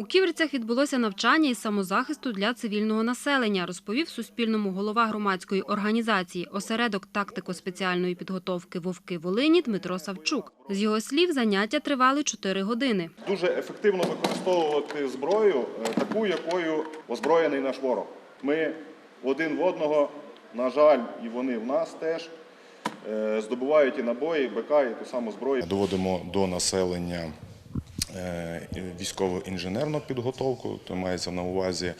У Ківерцях відбулося навчання із самозахисту для цивільного населення, розповів Суспільному голова громадської організації «Осередок тактико-спеціальної підготовки Вовки Волині» Дмитро Савчук. З його слів, заняття тривали 4 години. Дуже ефективно використовувати зброю, е, таку, якою озброєний наш ворог. Ми один в одного, на жаль, і вони в нас теж е, здобувають і набої, і БК, і ту саму зброю. Доводимо до населення військово-інженерну підготовку, то мається на увазі, е,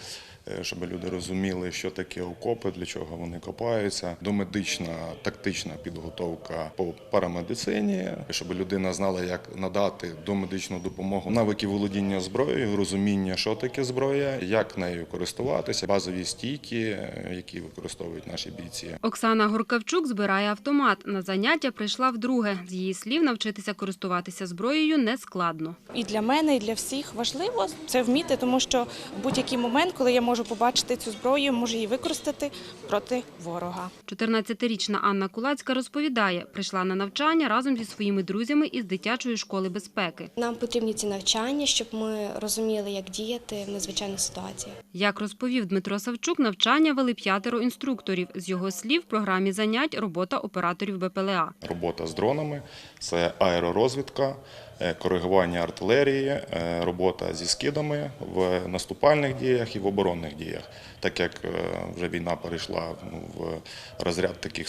щоб люди розуміли, що таке окопи, для чого вони копаються. Домедична тактична підготовка по парамедицині, щоб людина знала, як надати домедичну допомогу, навики володіння зброєю, розуміння, що таке зброя, як нею користуватися, базові стійки, е, які використовують наші бійці. Оксана Горкавчук збирає автомат. На заняття прийшла вдруге. З її слів, навчитися користуватися зброєю не складно. І для мене, і для всіх важливо це вміти, тому що будь-який момент, коли я можу побачити цю зброю, можу її використати проти ворога. 14-річна Анна Кулацька розповідає, прийшла на навчання разом зі своїми друзями із дитячої школи безпеки. Нам потрібні ці навчання, щоб ми розуміли, як діяти в надзвичайних ситуаціях. Як розповів Дмитро Савчук, навчання вели п'ятеро інструкторів. З його слів, в програмі занять робота операторів БПЛА. Робота з дронами, це аеророзвідка, е, коригування артилерії, е, робота зі скидами в наступальних діях і в оборонних діях, так як е, вже війна перейшла ну, в розряд таких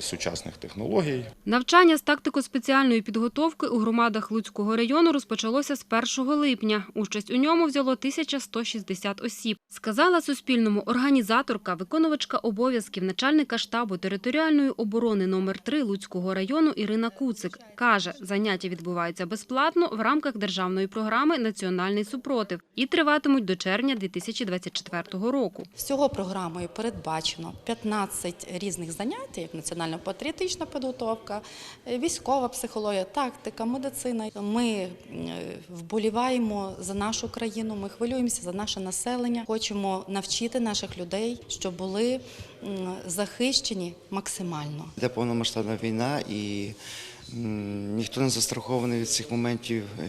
сучасних технологій. Навчання з тактико-спеціальної підготовки у громадах Луцького району розпочалося з 1 липня. Участь у ньому взяло 1160 осіб. Сказала Суспільному організаторка, виконувачка обов'язків начальника штабу територіальної оборони номер 3 Луцького району Ірина Куцик. Каже, заняття відбуваються безплатно в рамках державної програми Національний супротив і триватимуть до червня 2024 року. Всього програмою передбачено 15 різних занять, як національно-патріотична підготовка, е, військова психологія, тактика, медицина. Ми е, вболіваємо за нашу країну, ми хвилюємося за наше населення. Хочемо навчити наших людей, щоб були захищені максимально. Йде повномасштабна війна і ніхто не застрахований від цих моментів е,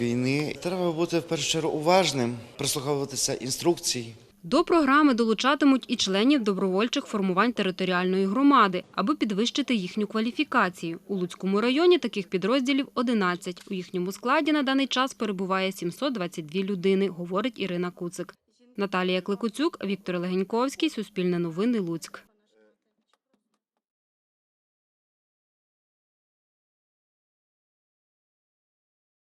війни. Треба бути в першу чергу уважним, прислуховуватися інструкцій. До програми долучатимуть і членів добровольчих формувань територіальної громади, аби підвищити їхню кваліфікацію. У Луцькому районі таких підрозділів 11. У їхньому складі на даний час перебуває 722 людини, говорить Ірина Куцик. Наталія Кликуцюк, Віктор Легеньковський, Суспільне новини, Луцьк.